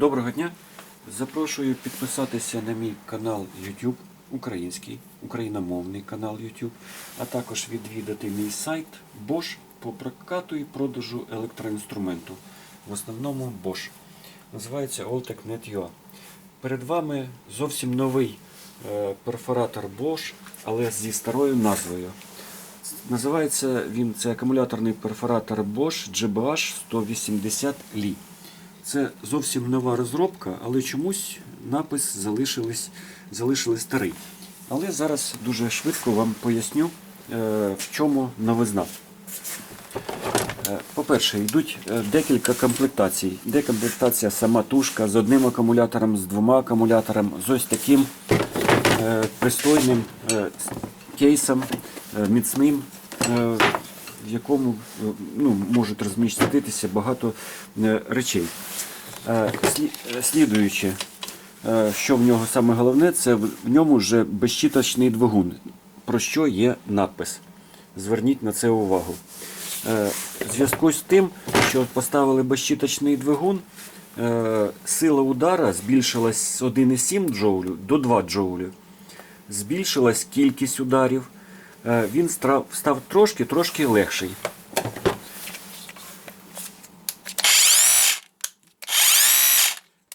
Доброго дня! Запрошую підписатися на мій канал YouTube, український, україномовний канал YouTube, а також відвідати мій сайт Bosch по прокату і продажу електроінструменту. В основному Bosch. Називається Alltech.net.ua. Перед вами зовсім новий е, перфоратор Bosch, але зі старою назвою. Називається він це акумуляторний перфоратор Bosch GBH 180 Li. Це зовсім нова розробка, але чомусь напис залишились, залишили старий. Але зараз дуже швидко вам поясню, е, в чому новизна. Е, По-перше, йдуть е, декілька комплектацій. Де комплектація сама тушка з одним акумулятором, з двома акумуляторами, з ось таким пристойним кейсом, міцним, в якому е, ну, можуть розміститися багато е, речей. Е, Слідуючи, що в нього саме головне, це в ньому вже безщіточний двигун, про що є надпис. Зверніть на це увагу. В зв'язку з тим, що поставили безщіточний двигун, сила удара збільшилась з 1,7 джоулю до 2 джоулю. Збільшилась кількість ударів. Е, Він став трошки-трошки легший.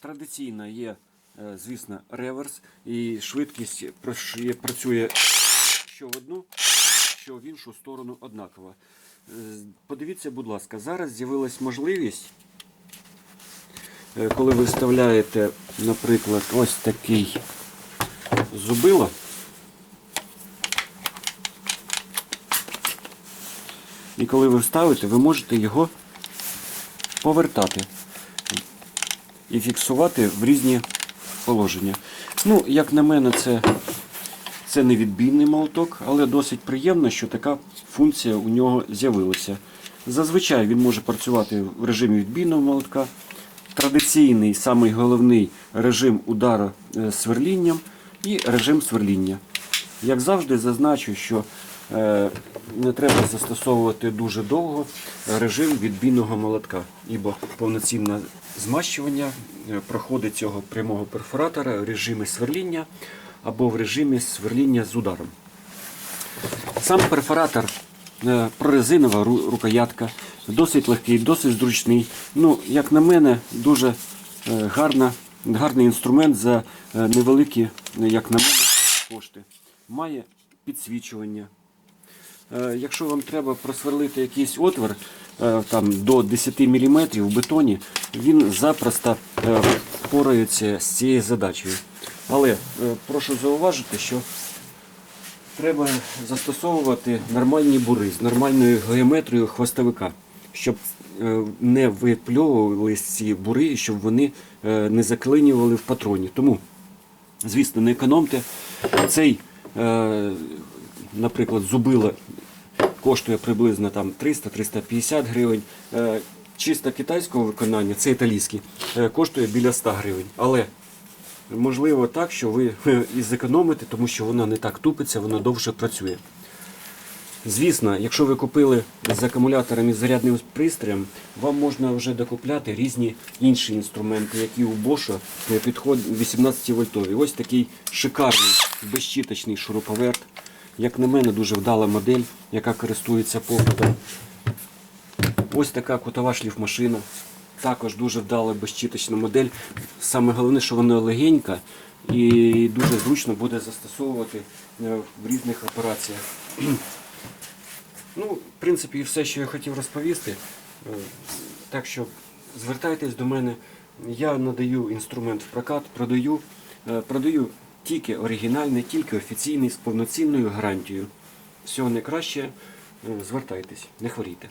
Традиційно є, е, звісно, реверс і швидкість працює що в одну, що в іншу сторону однаково. Е, Подивіться, будь ласка, зараз з'явилась можливість, коли ви вставляєте, наприклад, ось такий зубило. І коли ви вставите, ви можете його повертати і фіксувати в різні положення. Ну, як на мене, це, це не відбійний молоток, але досить приємно, що така функція у нього з'явилася. Зазвичай він може працювати в режимі відбійного молотка. Традиційний, самий головний режим удару е, сверлінням і режим сверління. Як завжди, зазначу, що е, не треба застосовувати дуже довго режим відбійного молотка, ібо повноцінне змащування е, проходить цього прямого перфоратора в режимі сверління або в режимі сверління з ударом. Сам перфоратор е, прорезинова рукоятка, досить легкий, досить зручний. Ну, як на мене, дуже гарна, гарний інструмент за невеликі, як на мене, кошти. Має підсвічування. Е, Якщо вам треба просверлити якийсь отвір е, там, до 10 мм в бетоні, він запросто е, впорається з цією задачею. Але прошу зауважити, що треба застосовувати нормальні бури з нормальною геометрією хвостовика, щоб не випльовувались ці бури і щоб вони не заклинювали в патроні. Тому, звісно, не економте. Цей, наприклад, зубило коштує приблизно там 300-350 гривень. Е, Чисто китайського виконання, це італійський, е, коштує біля 100 гривень. Але можливо так, що ви е, і зекономите, тому що вона не так тупиться, воно довше працює. Звісно, якщо ви купили з акумулятором і зарядним пристроєм, вам можна вже докупляти різні інші інструменти, які у Bosch підходять 18 вольтові. Ось такий шикарний безщіточний шуруповерт. Як на мене, дуже вдала модель, яка користується попитом. Ось така кутова шліфмашина. Також дуже вдала безщіточна модель. Саме головне, що вона легенька і дуже зручно буде застосовувати е, в різних операціях. Ну, в принципі, все, що я хотів розповісти. Е, Так що звертайтесь до мене. Я надаю інструмент в прокат, продаю, е, продаю тільки оригінальний, тільки офіційний з повноцінною гарантією. Всього найкраще, е, звертайтесь, не хворійте.